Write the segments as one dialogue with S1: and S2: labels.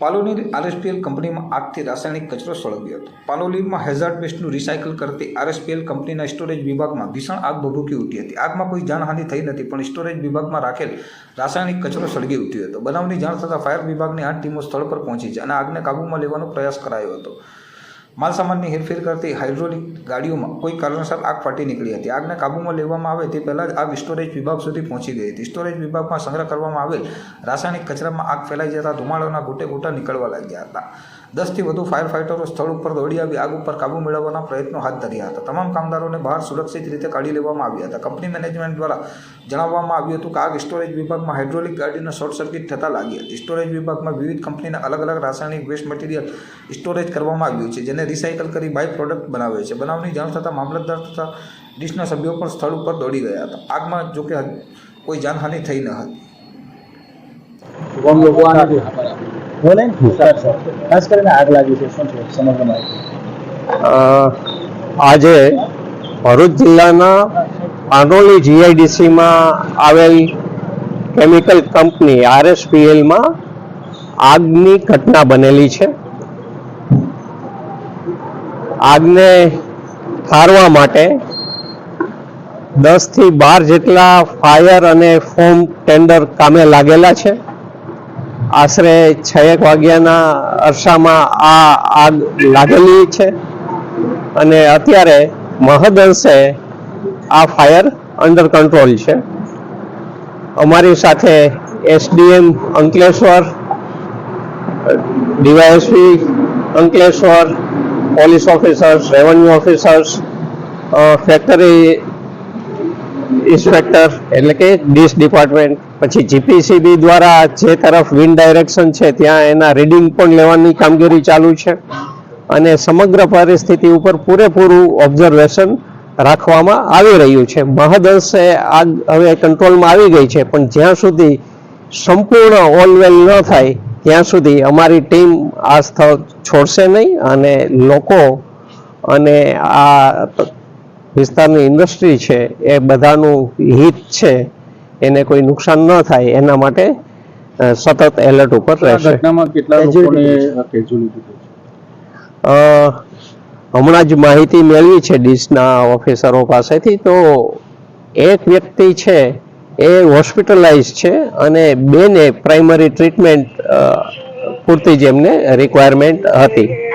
S1: પાલોની RSPL કંપનીમાં આગથી રાસાયણિક કચરો સળગ્યો હતો. પાલોલીમાં હેઝાર્ડ વેસ્ટનું રિસાયકલ કરતી આરએસપીએલ કંપનીના સ્ટોરેજ વિભાગમાં ભીષણ આગ ભભૂકી ઉઠી હતી. આગમાં કોઈ જાનહાનિ થઈ નથી, પણ સ્ટોરેજ વિભાગમાં રાખેલ રાસાયણિક કચરો સળગી ઉઠ્યો હતો. બનાવની જાણ થતાં ફાયર વિભાગની આઠ ટીમો સ્થળ પર પહોંચી છે અને આગને કાબૂમાં લેવાનો પ્રયાસ કરાયો હતો. માલસામાનની હેરફેર કરતી હાઇડ્રોલિક ગાડીઓમાં કોઈ કારણસર આગ ફાટી નીકળી હતી. આગને કાબૂમાં લેવામાં આવે તે પહેલાં જ આગ સ્ટોરેજ વિભાગ સુધી પહોંચી ગઈ હતી. સ્ટોરેજ વિભાગમાં સંગ્રહ કરવામાં આવેલ રાસાયણિક કચરામાં આગ ફેલાઈ જતા ધુમાડાના ગોટે ગોટા નીકળવા લાગ્યા હતા. દસથી વધુ ફાયર ફાઇટરો સ્થળ ઉપર દોડી આવી, આગ ઉપર કાબૂ મેળવવાના પ્રયત્નો હાથ ધર્યા હતા. તમામ કામદારોને બહાર સુરક્ષિત રીતે કાઢી લેવામાં આવ્યા હતા. કંપની મેનેજમેન્ટ દ્વારા જણાવવામાં આવ્યું હતું કે આગ સ્ટોરેજ વિભાગમાં હાઇડ્રોલિક ગાડીનો શોર્ટ સર્કિટ થતાં લાગી હતી. સ્ટોરેજ વિભાગમાં વિવિધ કંપનીના અલગ અલગ રાસાયણિક વેસ્ટ મટીરિયલ સ્ટોરેજ કરવામાં આવ્યું છે, જેને રિસાયકલ કરી બાય પ્રોડક્ટ બનાવે છે. બનાવની જાણ થતાં મામલતદાર તથા ડીશના સભ્યો પણ સ્થળ ઉપર દોડી ગયા હતા. આગમાં જોકે કોઈ જાનહાનિ થઈ ન હતી.
S2: બોલે? Sir sir. ખાસ કરીને આગ લાગી છે. શું છે? સમગ્ર માહિતી.
S3: આજે ભરૂચ જિલ્લાના પાનોલી જીઆઈડીસીમાં આવેલ કેમિકલ કંપની આરએસપીએલમાં આગની ઘટના બનેલી છે. આગને ઠારવા માટે દસથી બાર જેટલા ફાયર અને ફોમ ટેન્ડર કામે લાગેલા છે. આશરે છ એક વાગ્યાના અરસામાં આ આગ લાગેલી છે. અને અત્યારે મહદઅંશે આ ફાયર અંડર કંટ્રોલ છે. અમારી સાથે SDM Ankleshwar, DYSP Ankleshwar, police officers, revenue officers factory inspector એટલે કે ડીશ ડિપાર્ટમેન્ટ, પછી જીપીસીબી દ્વારા જે તરફ વિન્ડ ડાયરેક્શન છે, ત્યાં એના રીડિંગ પણ લેવાની કામગીરી ચાલુ છે. અને સમગ્ર પરિસ્થિતિ ઉપર પૂરેપૂરું ઓબ્ઝર્વેશન રાખવામાં આવી રહ્યું છે. મહદઅંશે આગ હવે કંટ્રોલમાં આવી ગઈ છે, પણ જ્યાં સુધી સંપૂર્ણ ઓલવેલ ન થાય, ત્યાં સુધી અમારી ટીમ આ સ્થળ છોડશે નહીં અને લોકો અને આ વિસ્તારની ઇન્ડસ્ટ્રી છે એ બધાનું હિત છે એને કોઈ નુકસાન ન થાય એના માટે સતત એલર્ટ ઉપર રહેશે.
S2: ઘટનામાં કેટલા લોકોને
S3: હમણાં જ માહિતી મેળવી છે ડીશના ઓફિસરો પાસેથી તો એક વ્યક્તિ છે એ હોસ્પિટલાઇઝ છે અને બેને પ્રાઇમરી ટ્રીટમેન્ટ પૂરતી જ એમને રિક્વાયરમેન્ટ હતી.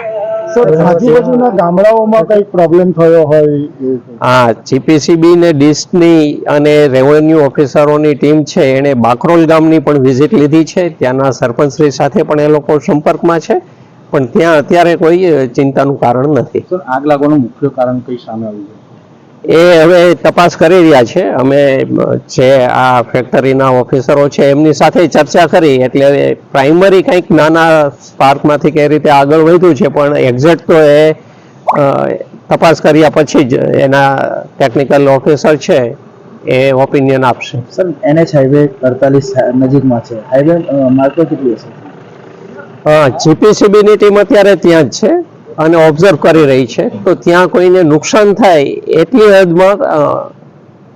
S4: આજુબાજુના ગામડાઓમાં કઈ પ્રોબ્લેમ થયો હોય એ
S3: જીપીસીબી ને ડીશની અને રેવન્યુ ઓફિસરોની ટીમ છે એણે બાકરોલ ગામની પણ વિઝિટ લીધી છે. ત્યાંના સરપંચશ્રી સાથે પણ એ લોકો સંપર્કમાં છે. પણ ત્યાં અત્યારે કોઈ ચિંતાનું કારણ નથી.
S2: આગ લાગવાનું મુખ્ય કારણ કઈ સામે આવ્યું
S3: એ હવે તપાસ કરી રહ્યા છે. અમે જે આ ફેક્ટરીના ઓફિસરો છે એમની સાથે ચર્ચા કરી. એટલે પ્રાઇમરી કંઈક નાના સ્પાર્કમાંથી કઈ રીતે આગળ વધ્યું છે પણ એક્ઝેક્ટ તો એ તપાસ કર્યા પછી જ એના ટેકનિકલ ઓફિસર છે એ ઓપિનિયન આપશે.
S2: સર એનએચ હાઈવે અડતાલીસ નજીકમાં છે. હાઈવે માર્કો કેટલી હશે
S3: હા જીપીસીબીની ટીમ અત્યારે ત્યાં જ છે. અને ઓબ્ઝર્વ કરી રહી છે. તો ત્યાં કોઈને નુકસાન થાય એટલી હદમાં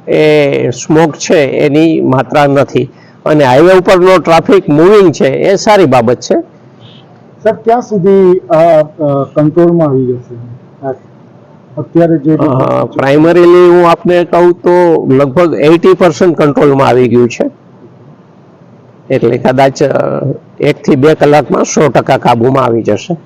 S3: એ સ્મોક છે એની માત્રા નથી. અને હાઈવે ઉપરનો ટ્રાફિક મૂવિંગ છે એ સારી બાબત છે.
S4: સર ક્યાં સુધી આ કંટ્રોલમાં આવી જશે? અત્યારે જે
S3: પ્રાઇમરીલી હું આપને કહું તો લગભગ એટી પર્સન્ટ કંટ્રોલમાં આવી ગયું છે. એટલે કદાચ એકથી બે કલાકમાં સો ટકા કાબુમાં આવી જશે.